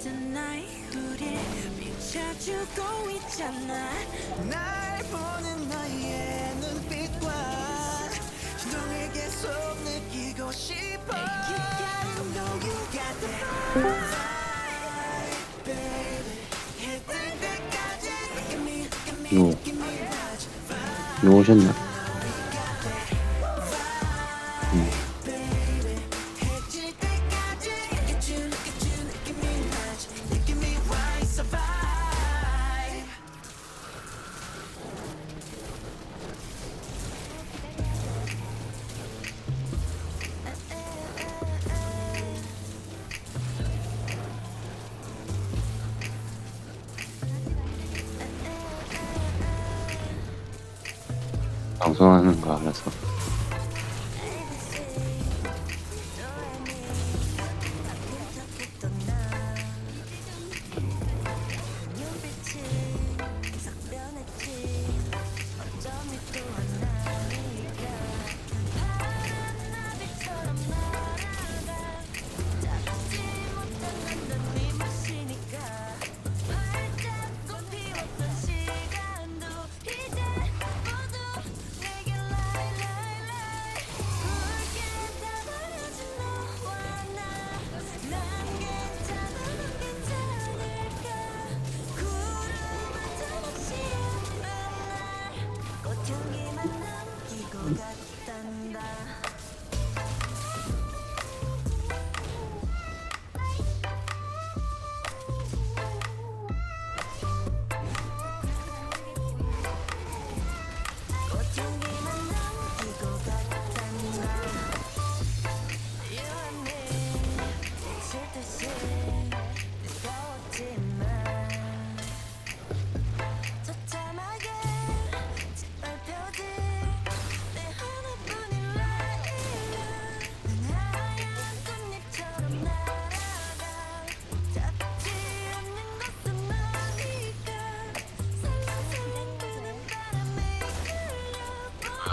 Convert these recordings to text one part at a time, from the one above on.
tonight 우릴 비춰주고 있잖아 날 보는 너의 눈빛과 너의 계속 느끼고 싶어 You gotta know you got the vibe baby 해뜰 때까지 Look at me, look at me, look at me, watch your vibe. 누우셨나? 방송하는 거 알아서.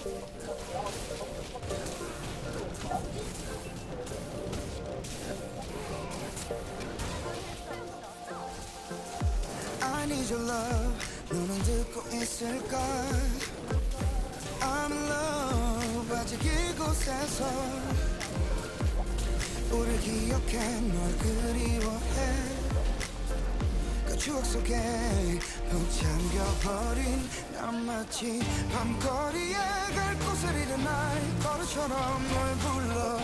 I need your love. 너는 듣고 있을까 I'm in love. 아직 이곳에서 우릴 기억해. 널 그리워해. 그 추억 속에 푹 잠겨버린 난 마치 밤거리에 갈 곳을 잃은 날 버릇처럼 널 불러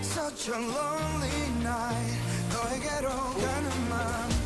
Such a lonely night. 너에게로 가는 맘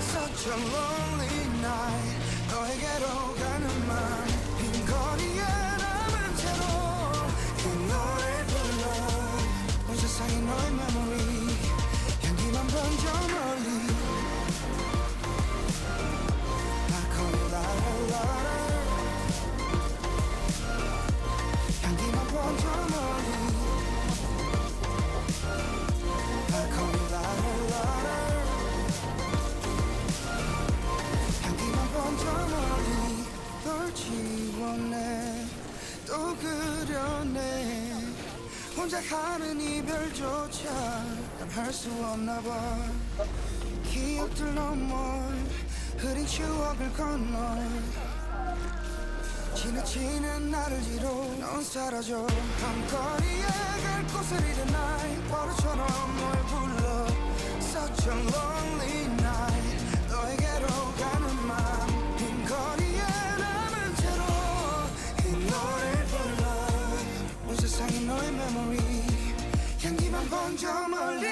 such a lonely night 너에게로 세상 혼자 하는 이별조차 난할수 없나 봐. 기억들 넘어 흐린 추억을 건너 지나치는 나를 뒤로 넌 사라져. 밤거리에 갈 곳을 잃은 날 버릇처럼 널 불러. Such a lonely 세상이 너의 메모리 향기만 번져 멀리.